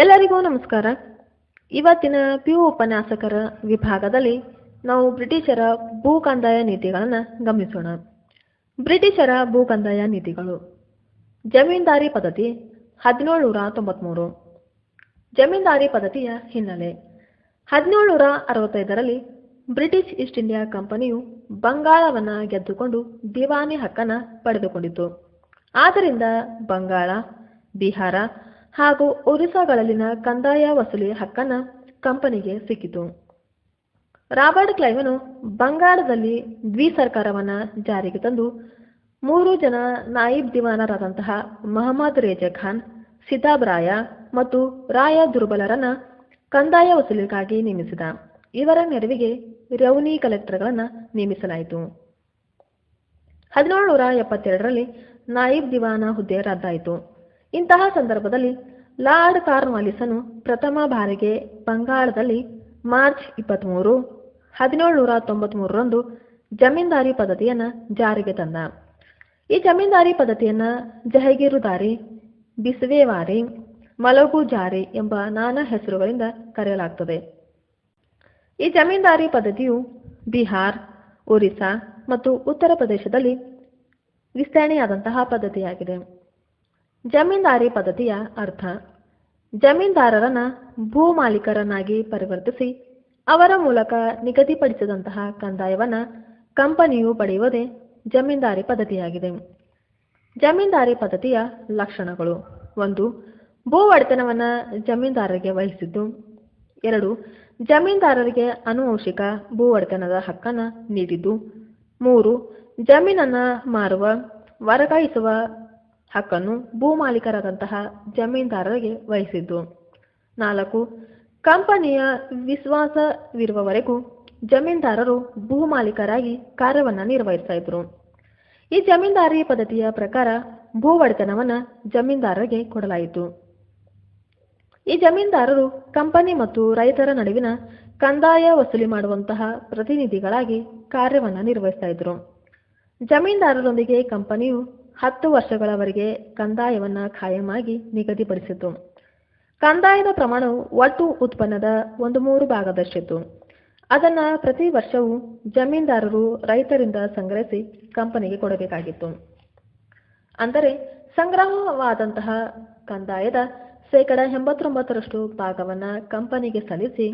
ಎಲ್ಲರಿಗೂ ನಮಸ್ಕಾರ. ಇವತ್ತಿನ ಪಿ ಯು ಉಪನ್ಯಾಸಕರ ವಿಭಾಗದಲ್ಲಿ ನಾವು ಬ್ರಿಟಿಷರ ಭೂ ಕಂದಾಯ ನೀತಿಗಳನ್ನು ಗಮನಿಸೋಣ. ಬ್ರಿಟಿಷರ ಭೂ ಕಂದಾಯ ನೀತಿಗಳು. ಜಮೀನ್ದಾರಿ ಪದ್ಧತಿ ಹದಿನೇಳು ನೂರ ತೊಂಬತ್ಮೂರು. ಜಮೀನ್ದಾರಿ ಪದ್ಧತಿಯ ಹಿನ್ನೆಲೆ. ಹದಿನೇಳುನೂರ ಅರವತ್ತೈದರಲ್ಲಿ ಬ್ರಿಟಿಷ್ ಈಸ್ಟ್ ಇಂಡಿಯಾ ಕಂಪನಿಯು ಬಂಗಾಳವನ್ನು ಗೆದ್ದುಕೊಂಡು ದಿವಾನಿ ಹಕ್ಕನ್ನು ಪಡೆದುಕೊಂಡಿತು ಆದ್ದರಿಂದ ಬಂಗಾಳ, ಬಿಹಾರ ಹಾಗೂ ಒರಿಸ್ಸಾಗಳಲ್ಲಿನ ಕಂದಾಯ ವಸೂಲಿ ಹಕ್ಕನ್ನ ಕಂಪನಿಗೆ ಸಿಕ್ಕಿತು. ರಾಬರ್ಟ್ ಕ್ಲೈವನು ಬಂಗಾಳದಲ್ಲಿ ದ್ವಿಸರ್ಕಾರವನ್ನ ಜಾರಿಗೆ ತಂದು ಮೂರು ಜನ ನಾಯಿಬ್ ದಿವಾನರಾದಂತಹ ಮಹಮ್ಮದ್ ರೇಜಾ ಖಾನ್, ಸಿತಾಬ್ ರಾಯ ಮತ್ತು ರಾಯ ದುರ್ಬಲರನ್ನ ಕಂದಾಯ ವಸೂಲಿಗಾಗಿ ನೇಮಿಸಿದ. ಇವರ ನೆರವಿಗೆ ರೌನಿ ಕಲೆಕ್ಟರ್ಗಳನ್ನ ನೇಮಿಸಲಾಯಿತು. ಹದಿನೇಳು ನೂರ ಎಪ್ಪತ್ತೆರಡರಲ್ಲಿ ನಾಯಿಬ್ ದಿವಾನ ಹುದ್ದೆ ರದ್ದಾಯಿತು. ಇಂತಹ ಸಂದರ್ಭದಲ್ಲಿ ಲಾರ್ಡ್ ಕಾರ್ನ್ವಾಲಿಸನು ಪ್ರಥಮ ಬಾರಿಗೆ ಬಂಗಾಳದಲ್ಲಿ ಮಾರ್ಚ್ ಇಪ್ಪತ್ತ್ಮೂರು ಹದಿನೇಳು ನೂರ ತೊಂಬತ್ಮೂರರಂದು ಜಮೀನ್ದಾರಿ ಪದ್ಧತಿಯನ್ನು ಜಾರಿಗೆ ತಂದ. ಈ ಜಮೀನ್ದಾರಿ ಪದ್ಧತಿಯನ್ನು ಜಹಗೀರುದಾರಿ ಬಿಸವೇವಾರಿ ಮಲಗು ಜಾರಿ ಎಂಬ ನಾನಾ ಹೆಸರುಗಳಿಂದ ಕರೆಯಲಾಗ್ತದೆ. ಈ ಜಮೀನ್ದಾರಿ ಪದ್ಧತಿಯು ಬಿಹಾರ್, ಒರಿಸ್ಸಾ ಮತ್ತು ಉತ್ತರ ಪ್ರದೇಶದಲ್ಲಿ ವಿಸ್ತರಣೆಯಾದಂತಹ ಪದ್ಧತಿಯಾಗಿದೆ. ಜಮೀನ್ದಾರಿ ಪದ್ಧತಿಯ ಅರ್ಥ. ಜಮೀನ್ದಾರರನ್ನ ಭೂ ಮಾಲೀಕರನ್ನಾಗಿ ಪರಿವರ್ತಿಸಿ ಅವರ ಮೂಲಕ ನಿಗದಿಪಡಿಸಿದಂತಹ ಕಂದಾಯವನ್ನ ಕಂಪನಿಯು ಪಡೆಯುವುದೇ ಜಮೀನ್ದಾರಿ ಪದ್ಧತಿಯಾಗಿದೆ. ಜಮೀನ್ದಾರಿ ಪದ್ಧತಿಯ ಲಕ್ಷಣಗಳು. ಒಂದು, ಭೂ ಒಡೆತನವನ್ನ ಜಮೀನ್ದಾರರಿಗೆ ವಹಿಸಿದ್ದು. ಎರಡು, ಜಮೀನ್ದಾರರಿಗೆ ಅನುವಂಶಿಕ ಭೂ ಒಡೆತನದ ಹಕ್ಕನ್ನ ನೀಡಿದ್ದು. ಮೂರು, ಜಮೀನನ್ನ ಮಾರುವ, ವರ್ಗಾಯಿಸುವ ಹಕ್ಕನ್ನು ಭೂ ಮಾಲೀಕರಾದಂತಹ ಜಮೀನ್ದಾರರಿಗೆ ವಹಿಸಿದ್ದು. ನಾಲ್ಕು, ಕಂಪನಿಯ ವಿಶ್ವಾಸವಿರುವವರೆಗೂ ಜಮೀನ್ದಾರರು ಭೂ ಮಾಲೀಕರಾಗಿ ಕಾರ್ಯವನ್ನು ನಿರ್ವಹಿಸ್ತಾ ಇದ್ರು. ಈ ಜಮೀನ್ದಾರಿ ಪದ್ಧತಿಯ ಪ್ರಕಾರ ಭೂ ಒಡೆತನವನ್ನು ಜಮೀನ್ದಾರರಿಗೆ ಕೊಡಲಾಯಿತು. ಈ ಜಮೀನ್ದಾರರು ಕಂಪನಿ ಮತ್ತು ರೈತರ ನಡುವಿನ ಕಂದಾಯ ವಸೂಲಿ ಮಾಡುವಂತಹ ಪ್ರತಿನಿಧಿಗಳಾಗಿ ಕಾರ್ಯವನ್ನು ನಿರ್ವಹಿಸ್ತಾ ಇದ್ರು. ಜಮೀನ್ದಾರರೊಂದಿಗೆ ಕಂಪನಿಯು ಹತ್ತು ವರ್ಷಗಳವರೆಗೆ ಕಂದಾಯವನ್ನು ಖಾಯಮಾಗಿ ನಿಗದಿಪಡಿಸಿತು. ಕಂದಾಯದ ಪ್ರಮಾಣವು ಒಟ್ಟು ಉತ್ಪನ್ನದ ಒಂದು ಮೂರು ಭಾಗದಷ್ಟಿತ್ತು. ಅದನ್ನು ಪ್ರತಿ ವರ್ಷವೂ ಜಮೀನ್ದಾರರು ರೈತರಿಂದ ಸಂಗ್ರಹಿಸಿ ಕಂಪನಿಗೆ ಕೊಡಬೇಕಾಗಿತ್ತು. ಅಂದರೆ ಸಂಗ್ರಹವಾದಂತಹ ಕಂದಾಯದ ಶೇಕಡ ಎಂಬತ್ತೊಂಬತ್ತರಷ್ಟು ಭಾಗವನ್ನು ಕಂಪನಿಗೆ ಸಲ್ಲಿಸಿ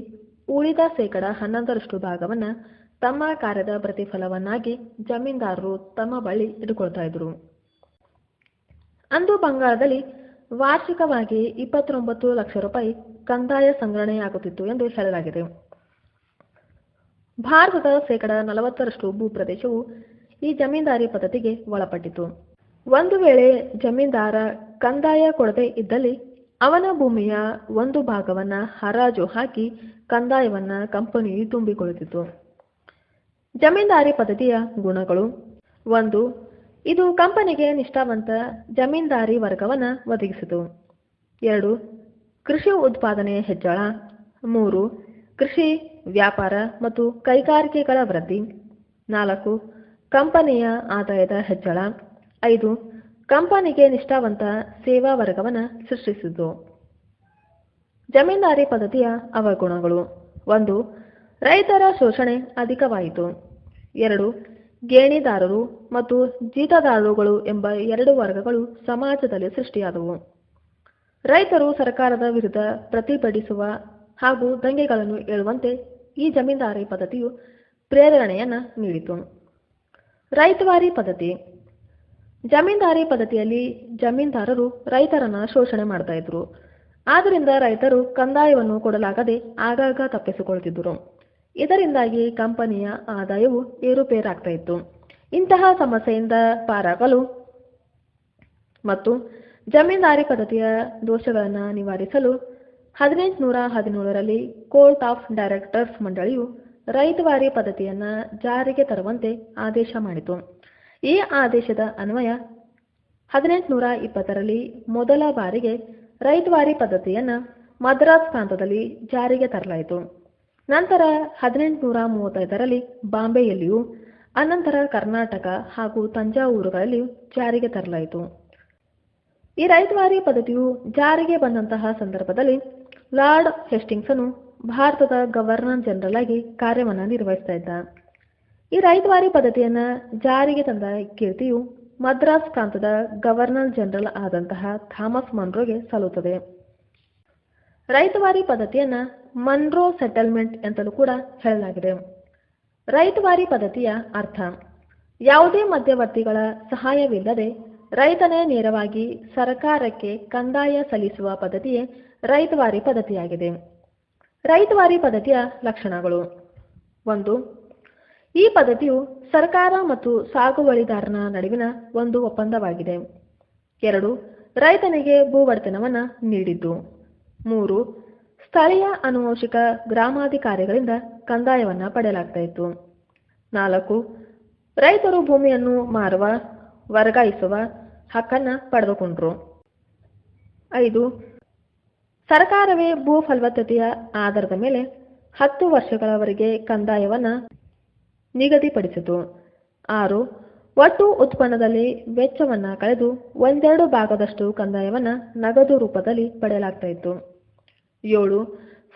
ಉಳಿದ ಶೇಕಡ ಹನ್ನೊಂದರಷ್ಟು ಭಾಗವನ್ನು ತಮ್ಮ ಕಾರ್ಯದ ಪ್ರತಿಫಲವನ್ನಾಗಿ ಜಮೀನ್ದಾರರು ತಮ್ಮ ಬಳಿ ಇಟ್ಟುಕೊಳ್ತಾ ಇದ್ರು. ಅಂದು ಬಂಗಾಳದಲ್ಲಿ ವಾರ್ಷಿಕವಾಗಿ ಇಪ್ಪತ್ತೊಂಬತ್ತು ಲಕ್ಷ ರೂಪಾಯಿ ಕಂದಾಯ ಸಂಗ್ರಹಣೆಯಾಗುತ್ತಿತ್ತು ಎಂದು ಹೇಳಲಾಗಿದೆ. ಭಾರತದ ಶೇಕಡ ನಲವತ್ತರಷ್ಟು ಭೂಪ್ರದೇಶವು ಈ ಜಮೀನ್ದಾರಿ ಪದ್ಧತಿಗೆ ಒಳಪಟ್ಟಿತು ಒಂದು ವೇಳೆ ಜಮೀನ್ದಾರ ಕಂದಾಯ ಕೊಡದೇ ಇದ್ದಲ್ಲಿ ಅವನ ಭೂಮಿಯ ಒಂದು ಭಾಗವನ್ನ ಹರಾಜು ಹಾಕಿ ಕಂದಾಯವನ್ನ ಕಂಪನಿಯು ತುಂಬಿಕೊಳ್ಳುತ್ತಿತ್ತು. ಜಮೀನ್ದಾರಿ ಪದ್ಧತಿಯ ಗುಣಗಳು ಒಂದು ಇದು ಕಂಪನಿಗೆ ನಿಷ್ಠಾವಂತ ಜಮೀನ್ದಾರಿ ವರ್ಗವನ್ನು ಒದಗಿಸಿತು. ಎರಡು, ಕೃಷಿ ಉತ್ಪಾದನೆಯ ಹೆಚ್ಚಳ. ಮೂರು, ಕೃಷಿ, ವ್ಯಾಪಾರ ಮತ್ತು ಕೈಗಾರಿಕೆಗಳ ವೃದ್ಧಿ. ನಾಲ್ಕು, ಕಂಪನಿಯ ಆದಾಯದ ಹೆಚ್ಚಳ. ಐದು, ಕಂಪನಿಗೆ ನಿಷ್ಠಾವಂತ ಸೇವಾ ವರ್ಗವನ್ನು ಸೃಷ್ಟಿಸಿತು ಜಮೀನ್ದಾರಿ ಪದ್ಧತಿಯ ಅವಗುಣಗಳು. ಒಂದು, ರೈತರ ಶೋಷಣೆ ಅಧಿಕವಾಯಿತು. ಎರಡು ಗೇಣಿದಾರರು ಮತ್ತು ಜೀತದಾರರುಗಳು ಎಂಬ ಎರಡು ವರ್ಗಗಳು ಸಮಾಜದಲ್ಲಿ ಸೃಷ್ಟಿಯಾದವು. ರೈತರು ಸರ್ಕಾರದ ವಿರುದ್ಧ ಪ್ರತಿಭಟಿಸುವ ಹಾಗೂ ದಂಗೆಗಳನ್ನು ಏಳುವಂತೆ ಈ ಜಮೀನ್ದಾರಿ ಪದ್ಧತಿಯು ಪ್ರೇರಣೆಯನ್ನು ನೀಡಿತು. ರೈತವಾರಿ ಪದ್ಧತಿ. ಜಮೀನ್ದಾರಿ ಪದ್ಧತಿಯಲ್ಲಿ ಜಮೀನ್ದಾರರು ರೈತರನ್ನ ಶೋಷಣೆ ಮಾಡ್ತಾ ಇದ್ರು. ಆದ್ದರಿಂದ ರೈತರು ಕಂದಾಯವನ್ನು ಕೊಡಲಾಗದೆ ಆಗಾಗ ತಪ್ಪಿಸಿಕೊಳ್ತಿದ್ದರು ಇದರಿಂದಾಗಿ ಕಂಪನಿಯ ಆದಾಯವು ಏರುಪೇರಾಗ್ತಾ ಇತ್ತು ಇಂತಹ ಸಮಸ್ಯೆಯಿಂದ ಪಾರಾಗಲು ಮತ್ತು ಜಮೀನ್ದಾರಿ ಪದ್ಧತಿಯ ದೋಷಗಳನ್ನು ನಿವಾರಿಸಲು ಹದಿನೆಂಟುನೂರ ಹದಿನೇಳರಲ್ಲಿ ಕೋರ್ಟ್ ಆಫ್ ಡೈರೆಕ್ಟರ್ಸ್ ಮಂಡಳಿಯು ರೈತವಾರಿ ಪದ್ಧತಿಯನ್ನು ಜಾರಿಗೆ ತರುವಂತೆ ಆದೇಶ ಮಾಡಿತು. ಈ ಆದೇಶದ ಅನ್ವಯ ಹದಿನೆಂಟುನೂರ ಇಪ್ಪತ್ತರಲ್ಲಿ ಮೊದಲ ಬಾರಿಗೆ ರೈತವಾರಿ ಪದ್ಧತಿಯನ್ನು ಮದ್ರಾಸ್ ಪ್ರಾಂತದಲ್ಲಿ ಜಾರಿಗೆ ತರಲಾಯಿತು. ನಂತರ ಹದಿನೆಂಟುನೂರ ಮೂವತ್ತೈದರಲ್ಲಿ ಬಾಂಬೆಯಲ್ಲಿಯೂ, ಅನಂತರ ಕರ್ನಾಟಕ ಹಾಗೂ ತಂಜಾವೂರುಗಳಲ್ಲಿ ಜಾರಿಗೆ ತರಲಾಯಿತು. ಈ ರೈತವಾರಿ ಪದ್ಧತಿಯು ಜಾರಿಗೆ ಬಂದಂತಹ ಸಂದರ್ಭದಲ್ಲಿ ಲಾರ್ಡ್ ಹೆಸ್ಟಿಂಗ್ಸನು ಭಾರತದ ಗವರ್ನರ್ ಜನರಲ್ ಆಗಿ ಕಾರ್ಯವನ್ನು ನಿರ್ವಹಿಸ್ತಾ ಇದ್ದ. ಈ ರೈತವಾರಿ ಪದ್ಧತಿಯನ್ನು ಜಾರಿಗೆ ತಂದ ಕೀರ್ತಿಯು ಮದ್ರಾಸ್ ಪ್ರಾಂತದ ಗವರ್ನರ್ ಜನರಲ್ ಆದಂತಹ ಥಾಮಸ್ ಮನ್ರೋಗೆ ಸಲ್ಲುತ್ತದೆ. ರೈತವಾರಿ ಪದ್ಧತಿಯನ್ನು ಮನ್ರೋ ಸೆಟಲ್ಮೆಂಟ್ ಅಂತಲೂ ಕೂಡ ಹೇಳಲಾಗಿದೆ. ರೈತವಾರಿ ಪದ್ಧತಿಯ ಅರ್ಥ, ಯಾವುದೇ ಮಧ್ಯವರ್ತಿಗಳ ಸಹಾಯವಿಲ್ಲದೆ ರೈತನೇ ನೇರವಾಗಿ ಸರ್ಕಾರಕ್ಕೆ ಕಂದಾಯ ಸಲ್ಲಿಸುವ ಪದ್ಧತಿಯೇ ರೈತವಾರಿ ಪದ್ಧತಿಯಾಗಿದೆ. ರೈತವಾರಿ ಪದ್ಧತಿಯ ಲಕ್ಷಣಗಳು. ಒಂದು, ಈ ಪದ್ಧತಿಯು ಸರ್ಕಾರ ಮತ್ತು ಸಾಗುವಳಿದಾರನ ನಡುವಿನ ಒಂದು ಒಪ್ಪಂದವಾಗಿದೆ. ಎರಡು, ರೈತನಿಗೆ ಭೂವರ್ತನವನ್ನು ನೀಡಿದ್ದು. ಮೂರು, ಸ್ಥಳೀಯ ಆನುವಂಶಿಕ ಗ್ರಾಮಾಧಿಕಾರಿಗಳಿಂದ ಕಂದಾಯವನ್ನು ಪಡೆಯಲಾಗ್ತಾ ಇತ್ತು ನಾಲ್ಕು, ರೈತರು ಭೂಮಿಯನ್ನು ಮಾರುವ, ವರ್ಗಾಯಿಸುವ ಹಕ್ಕನ್ನು ಪಡೆದುಕೊಂಡರು. ಐದು, ಸರ್ಕಾರವೇ ಭೂ ಫಲವತ್ತತೆಯ ಆಧಾರದ ಮೇಲೆ ಹತ್ತು ವರ್ಷಗಳವರೆಗೆ ಕಂದಾಯವನ್ನು ನಿಗದಿಪಡಿಸಿತು. ಆರು, ಒಟ್ಟು ಉತ್ಪನ್ನದಲ್ಲಿ ವೆಚ್ಚವನ್ನು ಕಳೆದು ಒಂದೆರಡು ಭಾಗದಷ್ಟು ಕಂದಾಯವನ್ನು ನಗದು ರೂಪದಲ್ಲಿ ಪಡೆಯಲಾಗ್ತಾ ಇತ್ತು ಏಳು.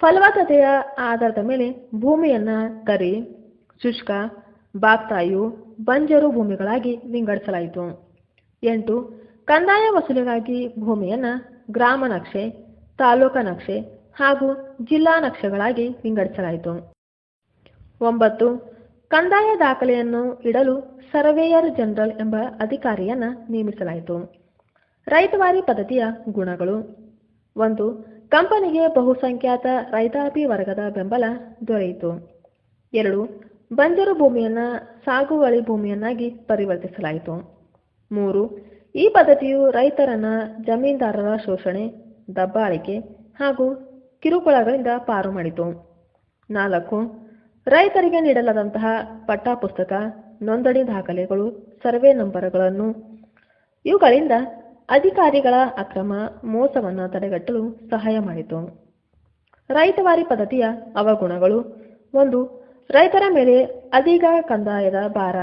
ಫಲವತ್ತತೆಯ ಆಧಾರದ ಮೇಲೆ ಭೂಮಿಯನ್ನ ಕರಿ. ಶುಷ್ಕ ಬಾಕ್ತಾಯು ಬಂಜರು ಭೂಮಿಗಳಾಗಿ ವಿಂಗಡಿಸಲಾಯಿತು. ಎಂಟು. ಕಂದಾಯ ವಸೂಲಿಗಾಗಿ ಭೂಮಿಯನ್ನ ಗ್ರಾಮ ನಕ್ಷೆ, ತಾಲೂಕಾ ನಕ್ಷೆ ಹಾಗೂ ಜಿಲ್ಲಾ ನಕ್ಷೆಗಳಾಗಿ ವಿಂಗಡಿಸಲಾಯಿತು. ಒಂಬತ್ತು. ಕಂದಾಯ ದಾಖಲೆಯನ್ನು ಇಡಲು ಸರ್ವೇಯರ್ ಜನರಲ್ ಎಂಬ ಅಧಿಕಾರಿಯನ್ನ ನೇಮಿಸಲಾಯಿತು. ರೈತವಾರಿ ಪದ್ಧತಿಯ ಗುಣಗಳು. ಒಂದು. ಕಂಪನಿಗೆ ಬಹುಸಂಖ್ಯಾತ ರೈತಾಪಿ ವರ್ಗದ ಬೆಂಬಲ ದೊರೆಯಿತು. ಎರಡು, ಬಂಜರು ಭೂಮಿಯನ್ನ ಸಾಗುವಳಿ ಭೂಮಿಯನ್ನಾಗಿ ಪರಿವರ್ತಿಸಲಾಯಿತು. ಮೂರು, ಈ ಪದ್ಧತಿಯು ರೈತರನ್ನ ಜಮೀನ್ದಾರರ ಶೋಷಣೆ, ದಬ್ಬಾಳಿಕೆ ಹಾಗೂ ಕಿರುಕುಳಗಳಿಂದ ಪಾರು ಮಾಡಿತು. ನಾಲ್ಕು, ರೈತರಿಗೆ ನೀಡಲಾದಂತಹ ಪಠ್ಯಪುಸ್ತಕ ನೋಂದಣಿ ದಾಖಲೆಗಳು, ಸರ್ವೆ ನಂಬರ್ಗಳನ್ನು ಇವುಗಳಿಂದ ಅಧಿಕಾರಿಗಳ ಅಕ್ರಮ ಮೋಸವನ್ನು ತಡೆಗಟ್ಟಲು ಸಹಾಯ ಮಾಡಿತು. ರೈತವಾರಿ ಪದ್ಧತಿಯ ಅವಗುಣಗಳು. ಒಂದು, ರೈತರ ಮೇಲೆ ಅಧಿಕ ಕಂದಾಯದ ಭಾರ.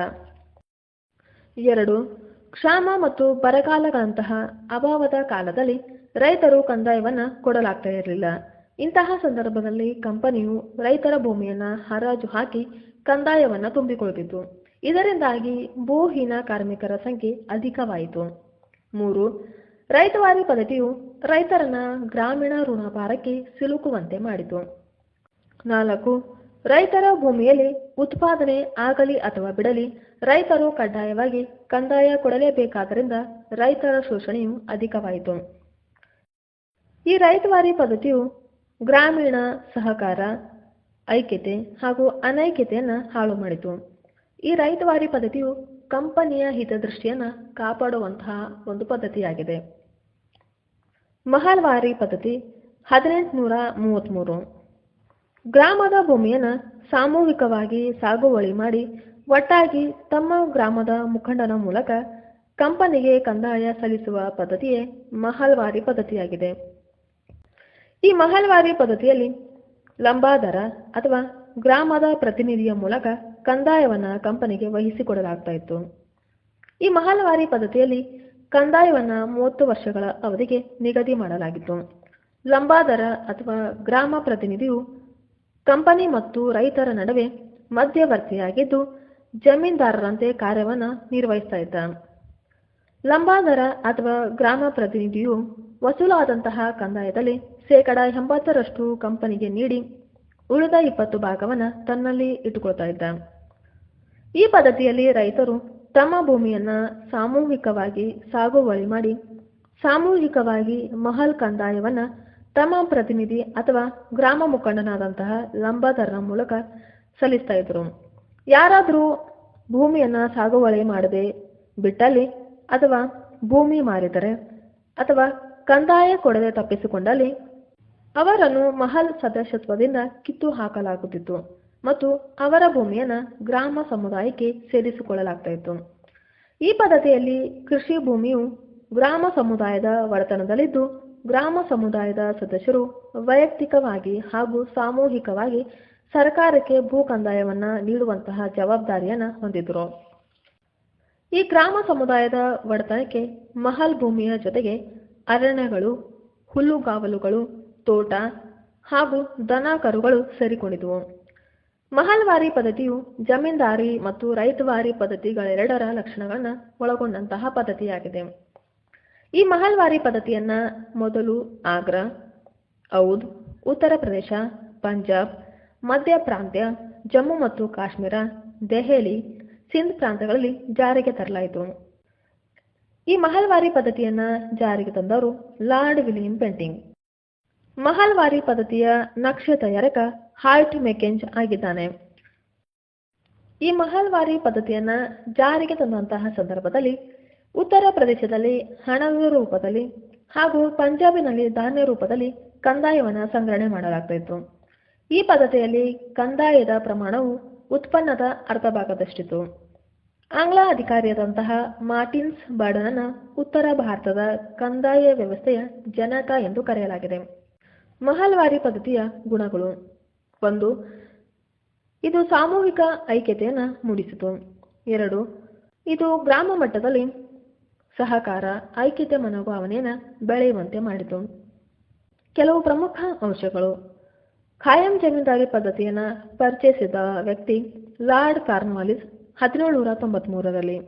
ಎರಡು, ಕ್ಷಾಮ ಮತ್ತು ಬರಗಾಲಗಳಂತಹ ಅಭಾವದ ಕಾಲದಲ್ಲಿ ರೈತರು ಕಂದಾಯವನ್ನು ಕೊಡಲಾಗ್ತಾ ಇರಲಿಲ್ಲ. ಇಂತಹ ಸಂದರ್ಭದಲ್ಲಿ ಕಂಪನಿಯು ರೈತರ ಭೂಮಿಯನ್ನು ಹರಾಜು ಹಾಕಿ ಕಂದಾಯವನ್ನು ತುಂಬಿಕೊಳ್ಳುತ್ತಿತ್ತು. ಇದರಿಂದಾಗಿ ಭೂಹೀನ ಕಾರ್ಮಿಕರ ಸಂಖ್ಯೆ ಅಧಿಕವಾಯಿತು. ಮೂರು ರೈತವಾರಿ ಪದ್ಧತಿಯು ರೈತರನ್ನ ಗ್ರಾಮೀಣ ಋಣಭಾರಕ್ಕೆ ಸಿಲುಕುವಂತೆ ಮಾಡಿತು. ನಾಲ್ಕು, ರೈತರ ಭೂಮಿಯಲ್ಲಿ ಉತ್ಪಾದನೆ ಆಗಲಿ ಅಥವಾ ಬಿಡಲಿ, ರೈತರು ಕಡ್ಡಾಯವಾಗಿ ಕಂದಾಯ ಕೊಡಲೇಬೇಕಾದ್ದರಿಂದ ರೈತರ ಶೋಷಣೆಯು ಅಧಿಕವಾಯಿತು. ಈ ರೈತವಾರಿ ಪದ್ಧತಿಯು ಗ್ರಾಮೀಣ ಸಹಕಾರ, ಐಕ್ಯತೆ ಹಾಗೂ ಅನೈಕ್ಯತೆಯನ್ನು ಹಾಳು ಮಾಡಿತು. ಈ ರೈತವಾರಿ ಪದ್ಧತಿಯು ಕಂಪನಿಯ ಹಿತದೃಷ್ಟಿಯನ್ನು ಕಾಪಾಡುವಂತಹ ಒಂದು ಪದ್ಧತಿಯಾಗಿದೆ. ಮಹಲ್ವಾರಿ ಪದ್ಧತಿ ಹದಿನೆಂಟುನೂರ ಮೂವತ್ತ್ಮೂರು ಗ್ರಾಮದ ಭೂಮಿಯನ್ನು ಸಾಮೂಹಿಕವಾಗಿ ಸಾಗುವಳಿ ಮಾಡಿ ಒಟ್ಟಾಗಿ ತಮ್ಮ ಗ್ರಾಮದ ಮುಖಂಡನ ಮೂಲಕ ಕಂಪನಿಗೆ ಕಂದಾಯ ಸಲ್ಲಿಸುವ ಪದ್ಧತಿಯೇ ಮಹಲ್ವಾರಿ ಪದ್ಧತಿಯಾಗಿದೆ. ಈ ಮಹಲ್ವಾರಿ ಪದ್ಧತಿಯಲ್ಲಿ ಲಂಬಾದರ ಅಥವಾ ಗ್ರಾಮದ ಪ್ರತಿನಿಧಿಯ ಮೂಲಕ ಕಂದಾಯವನ್ನು ಕಂಪನಿಗೆ ವಹಿಸಿಕೊಡಲಾಗ್ತಾ ಇತ್ತು ಈ ಮಹಾಲವಾರಿ ಪದ್ಧತಿಯಲ್ಲಿ ಕಂದಾಯವನ್ನು ಮೂವತ್ತು ವರ್ಷಗಳ ಅವಧಿಗೆ ನಿಗದಿ ಮಾಡಲಾಗಿತ್ತು. ಲಂಬಾದರ ಅಥವಾ ಗ್ರಾಮ ಪ್ರತಿನಿಧಿಯು ಕಂಪನಿ ಮತ್ತು ರೈತರ ನಡುವೆ ಮಧ್ಯವರ್ತಿಯಾಗಿದ್ದು ಜಮೀನ್ದಾರರಂತೆ ಕಾರ್ಯವನ್ನು ನಿರ್ವಹಿಸ್ತಾ ಇದ್ದ ಲಂಬಾದರ ಅಥವಾ ಗ್ರಾಮ ಪ್ರತಿನಿಧಿಯು ವಸೂಲಾದಂತಹ ಕಂದಾಯದಲ್ಲಿ ಶೇಕಡ ಎಂಬತ್ತರಷ್ಟು ಕಂಪನಿಗೆ ನೀಡಿ ಉಳಿದ ಇಪ್ಪತ್ತು ಭಾಗವನ್ನು ತನ್ನಲ್ಲಿ ಇಟ್ಟುಕೊಳ್ತಾ ಇದ್ದ ಈ ಪದ್ಧತಿಯಲ್ಲಿ ರೈತರು ತಮ್ಮ ಭೂಮಿಯನ್ನ ಸಾಮೂಹಿಕವಾಗಿ ಸಾಗುವಳಿ ಮಾಡಿ, ಸಾಮೂಹಿಕವಾಗಿ ಮಹಲ್ ಕಂದಾಯವನ್ನ ತಮ್ಮ ಪ್ರತಿನಿಧಿ ಅಥವಾ ಗ್ರಾಮ ಮುಖಂಡನಾದಂತಹ ಲಂಬಾದರನ ಮೂಲಕ ಸಲ್ಲಿಸ್ತಾ ಇದ್ರು. ಯಾರಾದರೂ ಭೂಮಿಯನ್ನ ಸಾಗುವಳಿ ಮಾಡದೆ ಬಿಟ್ಟಲ್ಲಿ ಅಥವಾ ಭೂಮಿ ಮಾರಿದರೆ ಅಥವಾ ಕಂದಾಯ ಕೊಡದೆ ತಪ್ಪಿಸಿಕೊಂಡಲ್ಲಿ ಅವರನ್ನು ಮಹಲ್ ಸದಸ್ಯತ್ವದಿಂದ ಕಿತ್ತು ಹಾಕಲಾಗುತ್ತಿತ್ತು. ಮತ್ತು ಅವರ ಭೂಮಿಯನ್ನು ಗ್ರಾಮ ಸಮುದಾಯಕ್ಕೆ ಸೇರಿಸಿಕೊಳ್ಳಲಾಗ್ತಾ ಇತ್ತು ಈ ಪದ್ಧತಿಯಲ್ಲಿ ಕೃಷಿ ಭೂಮಿಯು ಗ್ರಾಮ ಸಮುದಾಯದ ಒಡೆತನದಲ್ಲಿದ್ದು ಗ್ರಾಮ ಸಮುದಾಯದ ಸದಸ್ಯರು ವೈಯಕ್ತಿಕವಾಗಿ ಹಾಗೂ ಸಾಮೂಹಿಕವಾಗಿ ಸರ್ಕಾರಕ್ಕೆ ಭೂ ಕಂದಾಯವನ್ನು ನೀಡುವಂತಹ ಜವಾಬ್ದಾರಿಯನ್ನು ಹೊಂದಿದ್ರು. ಈ ಗ್ರಾಮ ಸಮುದಾಯದ ಒಡೆತನಕ್ಕೆ ಮಹಲ್ ಭೂಮಿಯ ಜೊತೆಗೆ ಅರಣ್ಯಗಳು, ಹುಲ್ಲುಗಾವಲುಗಳು, ತೋಟ ಹಾಗೂ ದನ ಕರುಗಳು ಸೇರಿಕೊಂಡಿದ್ವು. ಮಹಲ್ವಾರಿ ಪದ್ಧತಿಯು ಜಮೀನ್ದಾರಿ ಮತ್ತು ರೈತವಾರಿ ಪದ್ಧತಿಗಳೆರಡರ ಲಕ್ಷಣಗಳನ್ನು ಒಳಗೊಂಡಂತಹ ಪದ್ಧತಿಯಾಗಿದೆ. ಈ ಮಹಲ್ವಾರಿ ಪದ್ಧತಿಯನ್ನ ಮೊದಲು ಆಗ್ರಾ, ಔದ್, ಉತ್ತರ ಪ್ರದೇಶ, ಪಂಜಾಬ್, ಮಧ್ಯ ಪ್ರಾಂತ್ಯ, ಜಮ್ಮು ಮತ್ತು ಕಾಶ್ಮೀರ, ದೆಹಲಿ, ಸಿಂಧ್ ಪ್ರಾಂತ್ಯಗಳಲ್ಲಿ ಜಾರಿಗೆ ತರಲಾಯಿತು. ಈ ಮಹಲ್ವಾರಿ ಪದ್ಧತಿಯನ್ನ ಜಾರಿಗೆ ತಂದವರು ಲಾರ್ಡ್ ವಿಲಿಯಂ ಪೆಂಟಿಂಗ್. ಮಹಲ್ವಾರಿ ಪದ್ಧತಿಯ ನಕ್ಷೆ ತಯಾರಕ ಹಾರ್ಟ್ ಮೆಕೆಂಜ್ ಆಗಿದ್ದಾನೆ. ಈ ಮಹಲ್ವಾರಿ ಪದ್ಧತಿಯನ್ನ ಜಾರಿಗೆ ತಂದಂತಹ ಸಂದರ್ಭದಲ್ಲಿ ಉತ್ತರ ಪ್ರದೇಶದಲ್ಲಿ ಹಣದ ರೂಪದಲ್ಲಿ ಹಾಗೂ ಪಂಜಾಬಿನಲ್ಲಿ ಧಾನ್ಯ ರೂಪದಲ್ಲಿ ಕಂದಾಯವನ್ನು ಸಂಗ್ರಹಣೆ ಮಾಡಲಾಗ್ತಿತ್ತು. ಈ ಪದ್ಧತಿಯಲ್ಲಿ ಕಂದಾಯದ ಪ್ರಮಾಣವು ಉತ್ಪನ್ನದ ಅರ್ಧ ಭಾಗದಷ್ಟಿತ್ತು. ಆಂಗ್ಲ ಅಧಿಕಾರಿಯಾದಂತಹ ಮಾರ್ಟಿನ್ಸ್ ಬರ್ಡನನ್ನ ಉತ್ತರ ಭಾರತದ ಕಂದಾಯ ವ್ಯವಸ್ಥೆಯ ಜನಕ ಎಂದು ಕರೆಯಲಾಗಿದೆ. ಮಹಲ್ವಾರಿ ಪದ್ಧತಿಯ ಗುಣಗಳು. ಒಂದು, ಇದು ಸಾಮೂಹಿಕ ಐಕ್ಯತೆಯನ್ನು ಮೂಡಿಸಿತು. ಎರಡು, ಇದು ಗ್ರಾಮ ಮಟ್ಟದಲ್ಲಿ ಸಹಕಾರ, ಐಕ್ಯತೆ ಮನೋಭಾವನೆಯನ್ನು ಬೆಳೆಯುವಂತೆ ಮಾಡಿತು. ಕೆಲವು ಪ್ರಮುಖ ಅಂಶಗಳು. ಖಾಯಂ ಜಮೀನ್ದಾರಿ ಪದ್ಧತಿಯನ್ನು ಪರಿಚಯಿಸಿದ ವ್ಯಕ್ತಿ ಲಾರ್ಡ್ ಕಾರ್ನ್ವಾಲಿಸ್ ಹದಿನೇಳು ನೂರ ತೊಂಬತ್ಮೂರರಲ್ಲಿ.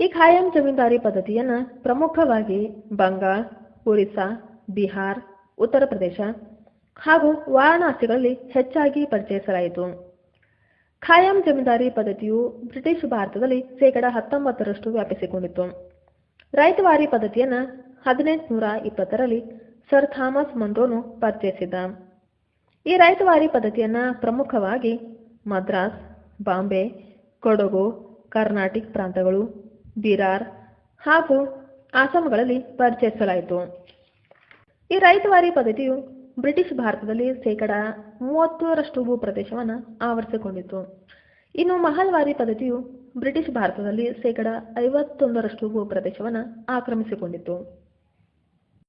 ಈ ಖಾಯಂ ಜಮೀನ್ದಾರಿ ಪದ್ಧತಿಯನ್ನು ಪ್ರಮುಖವಾಗಿ ಬಂಗಾಳ, ಒರಿಸ್ಸಾ, ಬಿಹಾರ್ ಉತ್ತರ ಪ್ರದೇಶ ಹಾಗೂ ವಾರಣಾಸಿಗಳಲ್ಲಿ ಹೆಚ್ಚಾಗಿ ಪರಿಚಯಿಸಲಾಯಿತು. ಖಾಯಂ ಜಮೀನ್ದಾರಿ ಪದ್ಧತಿಯು ಬ್ರಿಟಿಷ್ ಭಾರತದಲ್ಲಿ ಶೇಕಡ ಹತ್ತೊಂಬತ್ತರಷ್ಟು ವ್ಯಾಪಿಸಿಕೊಂಡಿತ್ತು. ರೈತವಾರಿ ಪದ್ಧತಿಯನ್ನು ಹದಿನೆಂಟುನೂರ ಇಪ್ಪತ್ತರಲ್ಲಿ ಸರ್ ಥಾಮಸ್ ಮಂಡ್ರೋನು ಪರಿಚಯಿಸಿದ್ದ. ಈ ರೈತವಾರಿ ಪದ್ಧತಿಯನ್ನು ಪ್ರಮುಖವಾಗಿ ಮದ್ರಾಸ್, ಬಾಂಬೆ, ಕೊಡಗು, ಕರ್ನಾಟಕ ಪ್ರಾಂತಗಳು, ಬಿರಾರ್ ಹಾಗೂ ಆಸಾಂಗಳಲ್ಲಿ ಪರಿಚಯಿಸಲಾಯಿತು. ಈ ರೈತವಾರಿ ಪದ್ಧತಿಯು ಬ್ರಿಟಿಷ್ ಭಾರತದಲ್ಲಿ ಶೇಕಡ ಮೂವತ್ತರಷ್ಟು ಭೂಪ್ರದೇಶವನ್ನು ಆವರಿಸಿಕೊಂಡಿತ್ತು. ಇನ್ನು ಮಹಲ್ವಾರಿ ಪದ್ಧತಿಯು ಬ್ರಿಟಿಷ್ ಭಾರತದಲ್ಲಿ ಶೇಕಡ ಐವತ್ತೊಂದರಷ್ಟು ಭೂಪ್ರದೇಶವನ್ನು ಆಕ್ರಮಿಸಿಕೊಂಡಿತ್ತು.